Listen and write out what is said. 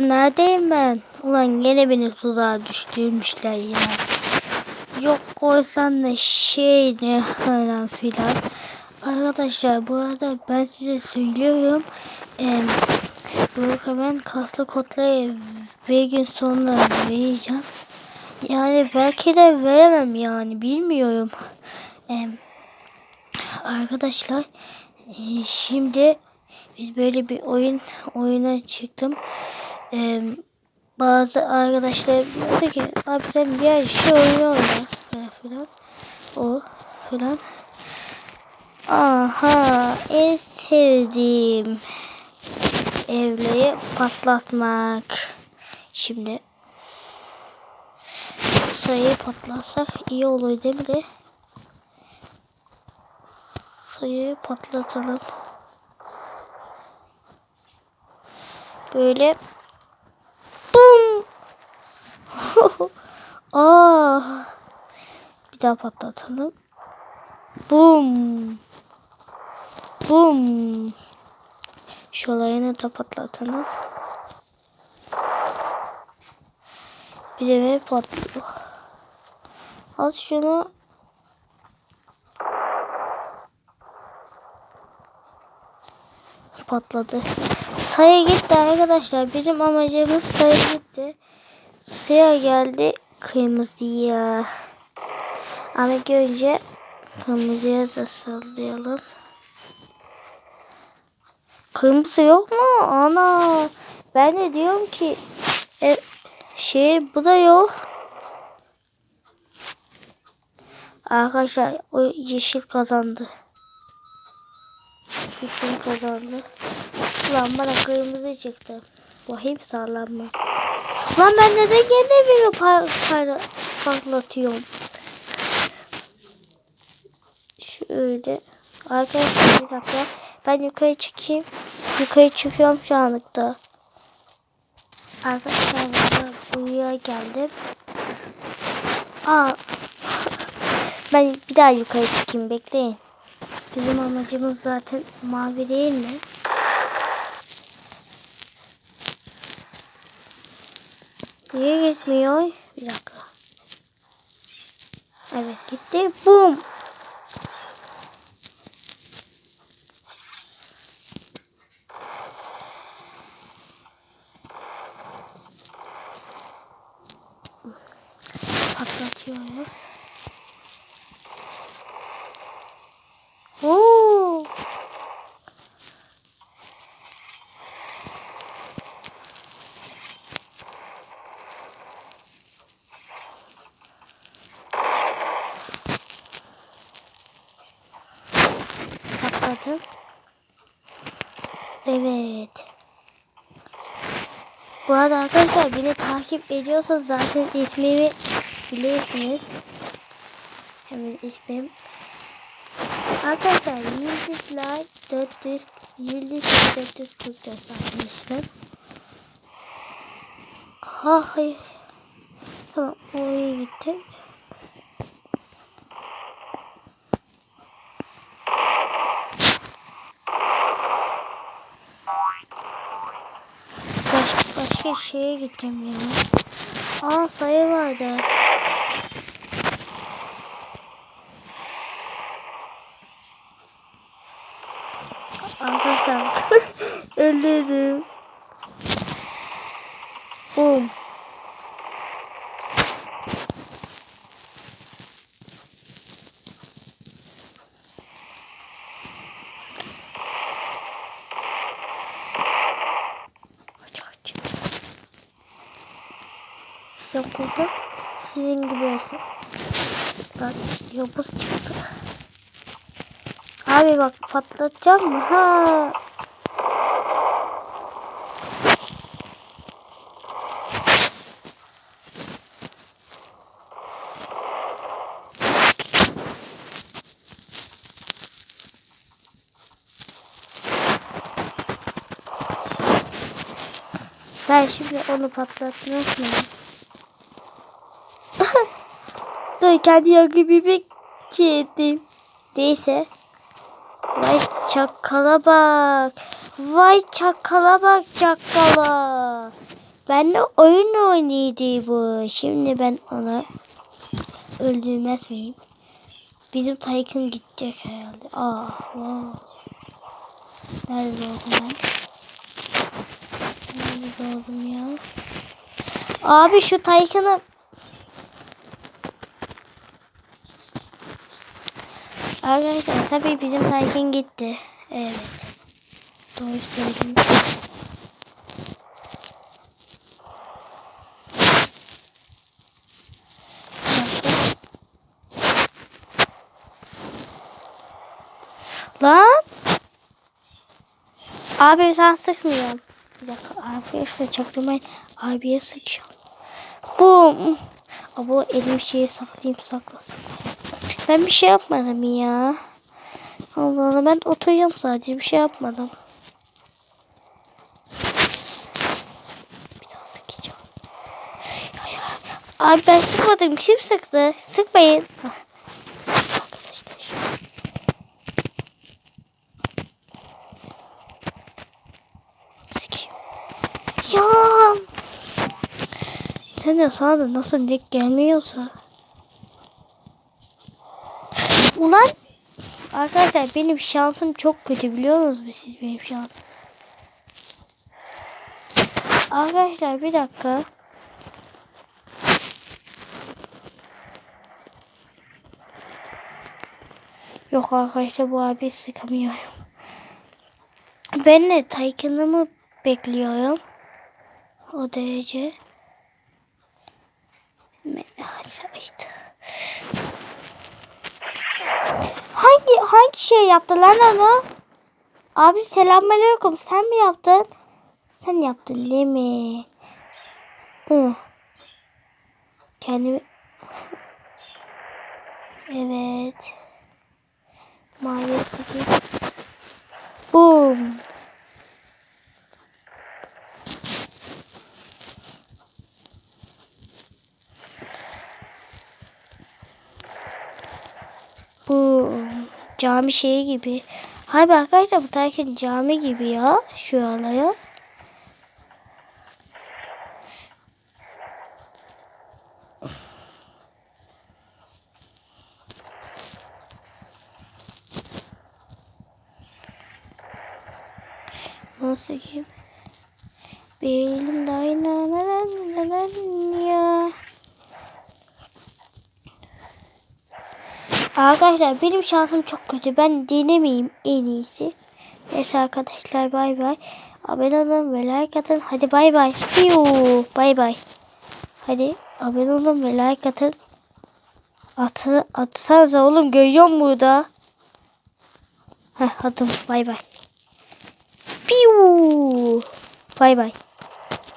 Neredeyim ben? Ulan gene beni tuzağa düşürmüşler ya. Yok koysan ne şey ne falan filan. Arkadaşlar bu arada ben size söylüyorum. Ee, bu ben kaslı kodları bir gün sonra vereceğim. Yani belki de veremem yani bilmiyorum. Ee, arkadaşlar e, şimdi biz böyle bir oyun oyuna çıktım. Ee, bazı arkadaşlar diyordu ki abi sen diğer şey oyunu oyna falan filan. O filan. Aha en sevdiğim evleri patlatmak. Şimdi sayıyı patlatsak iyi olur değil mi? Sayıyı patlatalım. Böyle bum. Aa. Bir daha patlatalım. Bum. Bum. Şuralarını da patlatalım. Bir de ne patlıyor? Al şunu. Patladı. Sayı gitti arkadaşlar. Bizim amacımız sayı gitti. Siyah geldi kırmızıya. Ama önce kırmızıya da sallayalım. Kırmızı yok mu? Ana. Ben de diyorum ki e, şey bu da yok. Arkadaşlar o yeşil kazandı. Yeşil kazandı. Ulan bana kırmızı çıktı. Vahim sağlanma. Lan ben neden kendimi par par parlatıyorum? Şöyle. Arkadaşlar bir dakika. Ben yukarı çıkayım. Yukarı çıkıyorum şu anlıkta. Arkadaşlar buraya geldim. Aa. Ben bir daha yukarı çıkayım bekleyin. Bizim amacımız zaten mavi değil mi? Niye gitmiyor? Bir dakika. Evet gitti. Bum. Patladı. Evet. Bu arada arkadaşlar beni takip ediyorsanız zaten ismimi bilirsiniz. Hemen ismim. Arkadaşlar yıldızlar 400 yıldız 444 atmıştım. Ha hayır. Tamam oraya gittim. Başka şeye gittim ya. Aa sayı vardı. Arkadaşlar öldürdüm. Boom. Oldu. Sizin gibi olsun. Bak yobuz çıktı. Abi bak patlatacağım mı? Ha. Ben şimdi onu patlatmak mı? Dur kendi yakı bir şey ettim. Neyse. Vay çakala bak. Vay çakala bak çakala. benle oyun oynaydı bu. Şimdi ben onu öldürmez miyim? Bizim Tycoon gidecek herhalde. Aa, wow. Nerede oldum ben? Nerede oldum ya? Abi şu Tycoon'ı Arkadaşlar tabii bizim Tycoon gitti. Evet. Doğru söyledim. Lan. Abi sen sıkmıyorum. Bir dakika arkadaşlar çaktırmayın. Abiye sıkacağım. Bum. Abo elim şeyi saklayayım saklasın. Ben bir şey yapmadım ya. Allah Allah ben oturuyorum sadece bir şey yapmadım. Bir daha sıkacağım. Abi ben sıkmadım. Kim sıktı? Sıkmayın. Sikeyim. Ya. Sen de sana da nasıl denk gelmiyorsa. Ulan. Arkadaşlar benim şansım çok kötü biliyor musunuz siz benim şansım? Arkadaşlar bir dakika. Yok arkadaşlar bu abi sıkamıyorum. Ben de Taycan'ımı bekliyorum. O derece. Hadi Hangi hangi şey yaptı lan onu? Abi selamünaleyküm. Sen mi yaptın? Sen yaptın değil mi? Hı. Kendimi Evet. Sıkayım. Boom. Bu cami şeyi gibi. Hayır arkadaşlar bu Tarkin cami gibi ya. Şu alaya. Nasıl gibi? Bir elim daha ya. Arkadaşlar benim şansım çok kötü. Ben denemeyeyim en iyisi. Neyse arkadaşlar bay bay. Abone olun ve like atın. Hadi bay bay. Bay bay. Hadi abone olun ve like atın. Atı, atsanıza oğlum görüyor musun burada? Heh adım bay bay. Piu. Bay bay.